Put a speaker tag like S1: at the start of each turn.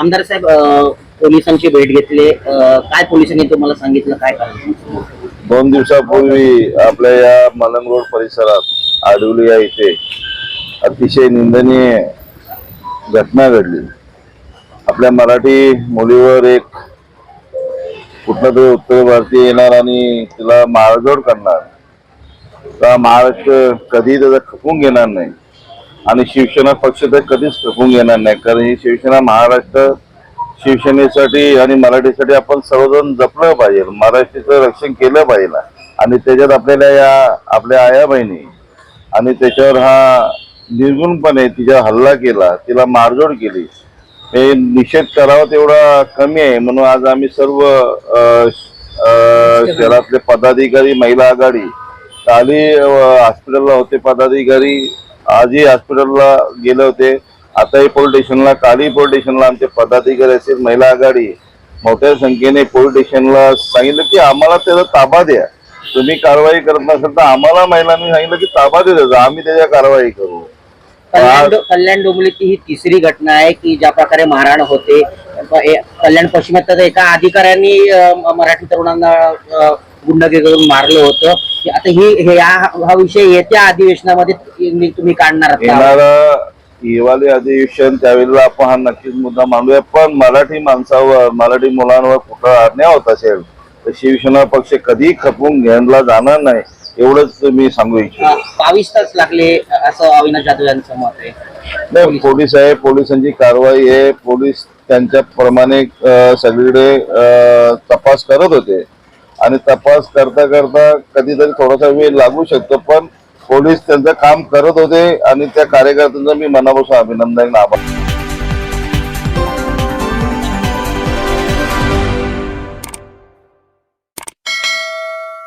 S1: आमदार साहेब पोलिसांची भेट घेतली. काय पोलिसांनी तुम्हाला सांगितलं? काय
S2: दोन दिवसापूर्वी आपल्या या मलंग रोड परिसरात आडवली या इथे. अतिशय निंदनीय घटना घडली. आपल्या मराठी मुलीवर एक कुठला तरी उत्तर भारतीय येणार आणि तिला माळजोड करणार. महाराष्ट्र कधी त्याचा खपून घेणार नाही. आणि शिवसेना पक्ष तर कधीच खपून घेणार नाही. कारण ही शिवसेना महाराष्ट्र शिवसेनेसाठी आणि मराठीसाठी आपण सर्वजण जपलं पाहिजे. महाराष्ट्राचं रक्षण केलं पाहिजे. आणि त्याच्यात आपल्याला या आपल्या आया बहिणी आणि त्याच्यावर हा निर्गुणपणे तिचा हल्ला केला तिला मारझोड केली. हे निषेध करावा तेवढा कमी आहे. म्हणून आज आम्ही सर्व शहरातले पदाधिकारी महिला आघाडी काली हॉस्पिटलला होते पदाधिकारी आजही हॉस्पिटलला गेले होते. आताही पोलीस स्टेशनला काली पोलीस स्टेशनला आमचे पदाधिकारी असेल महिला आघाडी मोठ्या संख्येने पोलीस स्टेशनला सांगितलं की आम्हाला त्याचा ताबा द्या. तुम्ही कारवाई करत नसेल तर आम्हाला महिलांनी सांगितलं की ताबा दे त्याचा आम्ही त्याच्या कारवाई करू.
S1: कल्याण डो- कल्याण डोंबिवलीची ही तिसरी घटना आहे की ज्या प्रकारे मारहाण होते. कल्याण पश्चिमात एका अधिकाऱ्यांनी मराठी तरुणांना अं, गुंडगिरी करून मारलं होतं. की आता ही हे हा हा विषय येत्या अधिवेशनामध्ये तुम्ही- तुम्ही काढणार आहात. का?
S2: येणारं हिवाळी अधिवेशन त्यावेळेला आपण हा नक्कीच मुद्दा मांडूया. पण मराठी माणसावर मराठी मुलांवर कुठं अन्याय होत असेल तर शिवसेना पक्ष कधी खपून घ्यायला जाणार नाही एवढंच मी सांगू इच्छितो.
S1: अं, बावीस तास लागले असं अविनाश जाधव यांचं मत आहे.
S2: नाही पोलीस आहे पोलिसांची कारवाई आहे पोलीस त्यांच्या प्रमाणे अं, सगळीकडे अं, तपास करत होते. आणि तपास करता करता कधीतरी थोडासा वेळ लागू शकतो पण पोलीस त्यांचं काम करत होते आणि त्या कार्यकर्त्यांचं मी मनापासून अभिनंदन आभार.